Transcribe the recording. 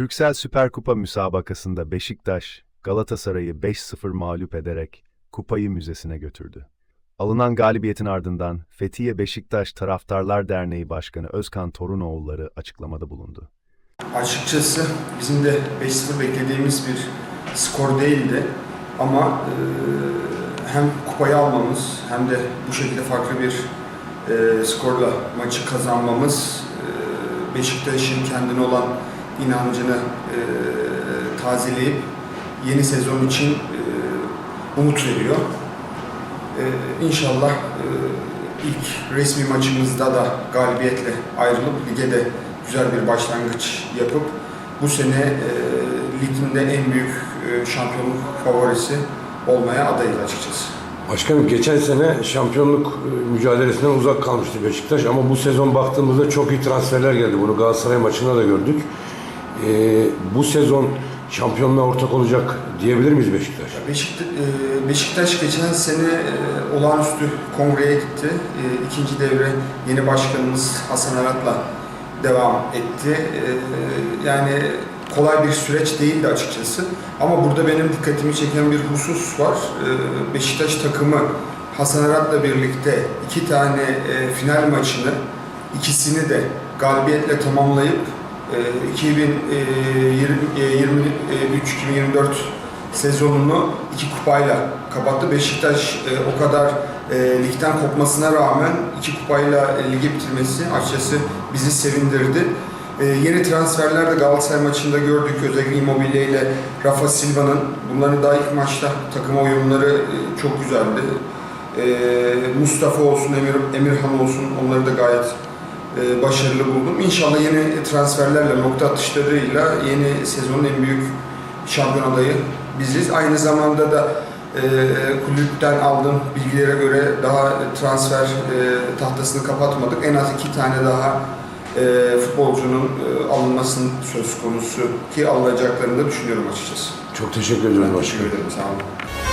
Türksel Süper Kupa müsabakasında Beşiktaş, Galatasaray'ı 5-0 mağlup ederek kupayı müzesine götürdü. Alınan galibiyetin ardından Fethiye Beşiktaş Taraftarlar Derneği Başkanı Özkan Torunoğulları açıklamada bulundu. Açıkçası bizim de 5-0 beklediğimiz bir skor değildi. Ama e, hem kupayı almamız hem de bu şekilde farklı bir e, skorla maçı kazanmamız e, Beşiktaş'ın kendine olan inancını e, tazeleyip yeni sezon için e, umut veriyor. E, inşallah e, ilk resmi maçımızda da galibiyetle ayrılıp lige de güzel bir başlangıç yapıp bu sene e, liginde en büyük e, şampiyonluk favorisi olmaya adayız açıkçası. Başkanım geçen sene şampiyonluk e, mücadelesinden uzak kalmıştı Beşiktaş ama bu sezon baktığımızda çok iyi transferler geldi. Bunu Galatasaray maçında da gördük. E, bu sezon şampiyonluğa ortak olacak diyebilir miyiz Beşiktaş? Beşiktaş, Beşiktaş geçen sene e, olağanüstü kongreye gitti. E, İkinci devre yeni başkanımız Hasan Arat'la devam etti. E, Yani kolay bir süreç değildi açıkçası. Ama burada benim dikkatimi çeken bir husus var. E, Beşiktaş takımı Hasan Arat'la birlikte iki tane e, final maçını ikisini de galibiyetle tamamlayıp e, 2023-2024 sezonunu iki kupayla kapattı. Beşiktaş o kadar ligden kopmasına rağmen iki kupayla ligi bitirmesi açıkçası bizi sevindirdi. Yeni transferler de Galatasaray maçında gördük. Özellikle Immobile ile Rafa Silva'nın bunların daha ilk maçta takım oyunları e, çok güzeldi. Mustafa olsun, Emir, Emirhan olsun onları da gayet e, başarılı buldum. İnşallah yeni transferlerle, nokta atışlarıyla yeni sezonun en büyük şampiyon adayı biziz. Aynı zamanda da e, kulüpten aldığım bilgilere göre daha transfer e, tahtasını kapatmadık. En az iki tane daha e, futbolcunun e, alınmasının söz konusu ki alınacaklarını da düşünüyorum açıkçası. Çok teşekkür Ben başkanım. teşekkür ederim. Sağ olun.